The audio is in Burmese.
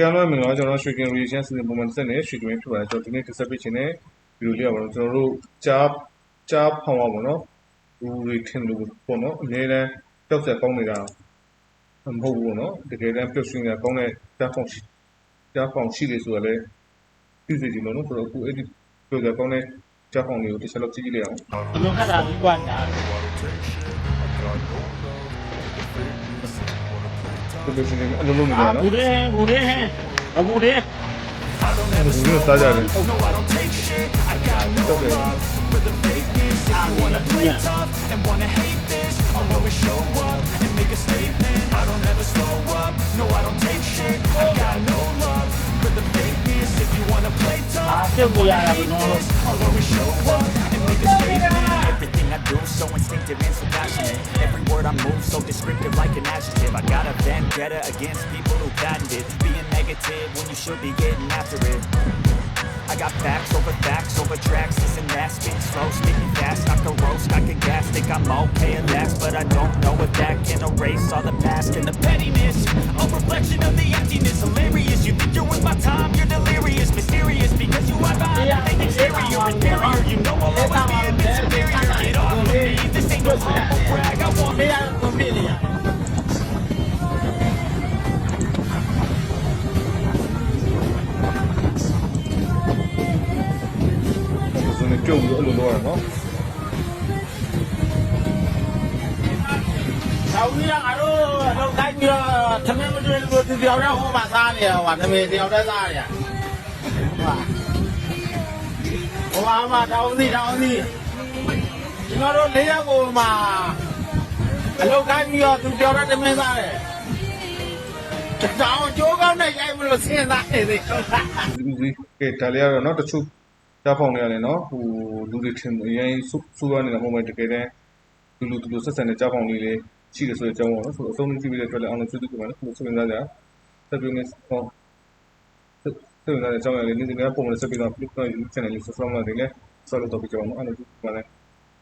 တရားလုံးမင်္ဂလာကျွန်တော်ရွှေကင် reaction စီစဉ်ပုံမှန်စက်နဲ့ရွှေကင်ဖြစ်ပါတယ်ကျွန်တော်ဒီနေ့တက်ဆက်ပေးခြင်းနဲ့ဗီဒီယိုလေးပါတော့ကျွန်တော်တို့ကြားကြားဖောင်းပါပေါ့နော်လူတွေထင်လို့ပေါ့နော်အများတန်းတောက်ဆက်ကောင်းနေတာမဟုတ်ဘူးပေါ့နော်တကယ်တမ်းပြုတ်ရှင်နေတာကောင်းတဲ့ကြားဖောင်းရှိကြားဖောင်းရှိလေဆိုရလဲသိစေချင်လို့နော်ဆိုတော့အခုအဲ့ဒီပြုတ်ဆက်ကောင်းတဲ့ကြားဖောင်းလေးကိုတစ်ချက်လောက်ကြည့်ကြည့်လိုက်အောင်ဘယ်လိုခက်တာဒီကွာညာပြုတ်ရှ I अनुलोम बुरे हैं बुरे हैं अब बुरे बुरे होता जा रहे I'll always show up and make a statement do so instinctive and so passionate. Every word I move so descriptive like an adjective. I got a vendetta against people who patented being negative when you should be getting after it. I got facts over facts over tracks. Listen, that speak slow, speaking fast. I can roast, I can gas. Think I'm okay at last, but I don't know if that can erase all the past and the pettiness. A reflection of the emptiness. Hilarious. You think you're worth my time? You're delirious, mysterious because you are behind the fake exterior. Inferior. You know I'll always be 这屋子弄乱了。老弟啊，俺都都感觉他们这这这聊啥话嘛啥的，我他妈聊这啥的，是吧？我妈妈，找你找你。 ကြီးကငါတို့လောက်တိုင်းပြီးတော့သမင်းမတွေ့လို့သူတယောက်တည်းဟိုမှာစားနေရဟိုသမင်းတယောက်တည်းစားရဟိုမှာဟိုမှာတောင်းစီတောင်းစီဒီမှာတော့လေးယောက်ကိုမှာအလောက်တိုင်းပြီးတော့သူတယောက်တည်းသမင်းစားတယ်တောင်းကြိုးကောင်းနဲ့ရိုက်မလို့စဉ်းစားနေသေးဟုတ်လား ဒီဒီကဲဒါလေးကတော့เนาะတချို့ကြားဖောင်းနေရတယ်เนาะဟိုလူတွေထင်အရင်စူစူရနေတာမဟုတ်ပဲတကယ်တမ်းလူလူတူတူဆက်ဆံတဲ့ကြားဖောင်းလေးလေးရှိတယ်ဆိုတဲ့အကြောင်းပေါ့နော်ဆိုတော့အဆုံးကြည့်ပြီးတဲ့အတွက်လည်းအောင်လို့ကျေးဇူးတင်ပါတယ်ကိုယ်စိတ်ဝင်စားကြဆက်ပြီးနေဟောစိတ်ဝင်စားတဲ့အကြောင်းအရာလေးနေ့စဉ်ကပုံမှန်ဆက်ပြီးတော့ Facebook channel လေး subscribe လုပ်နေတယ်ဆောက်လုပ်တော့ပြကြအောင်နော်အဲ့လိုဒီမှာလည်း